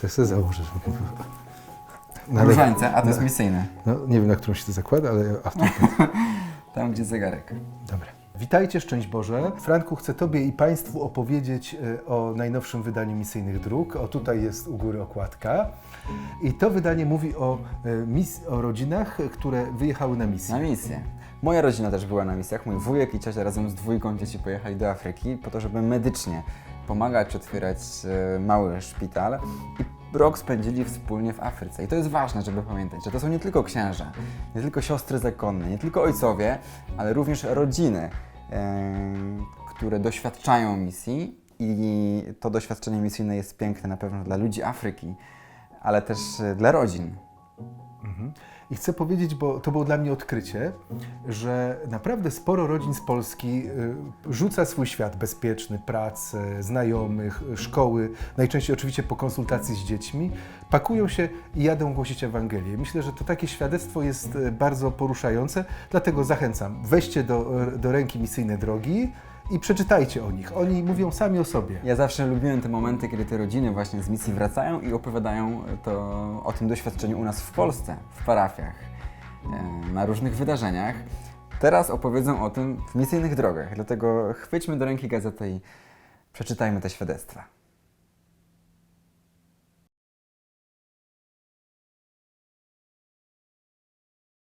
To sobie założę, żeby... Ale- Różańce, a to jest misyjne. no, nie wiem, na którą się to zakłada, ale... Tam, gdzie zegarek. dobra. Witajcie, szczęść Boże. Franku, chcę Tobie i Państwu opowiedzieć e, o najnowszym wydaniu Misyjnych Dróg. O, tutaj jest u góry okładka. I to wydanie mówi o, e, mis- o rodzinach, które wyjechały na misję. Na misję. Moja rodzina też była na misjach. Mój wujek i ciocia razem z dwójką dzieci pojechali do Afryki po to, żeby medycznie pomagać otwierać e, mały szpital. I rok spędzili wspólnie w Afryce. I to jest ważne, żeby pamiętać, że to są nie tylko księża, nie tylko siostry zakonne, nie tylko ojcowie, ale również rodziny, które doświadczają misji. I to doświadczenie misyjne jest piękne na pewno dla ludzi Afryki, ale też e, dla rodzin. I chcę powiedzieć, bo to było dla mnie odkrycie, że naprawdę sporo rodzin z Polski y, rzuca swój świat bezpieczny, pracę, znajomych, szkoły, najczęściej oczywiście po konsultacji z dziećmi, pakują się i jadą głosić Ewangelię. Myślę, że to takie świadectwo jest y, bardzo poruszające, dlatego zachęcam, weźcie do, do ręki misyjne drogi i przeczytajcie o nich. Oni mówią sami o sobie. Ja zawsze lubiłem te momenty, kiedy te rodziny właśnie z misji wracają i opowiadają to, o tym doświadczeniu u nas w Polsce, w parafiach, e, na różnych wydarzeniach. Teraz opowiedzą o tym w misyjnych drogach, dlatego chwyćmy do ręki gazetę i przeczytajmy te świadectwa.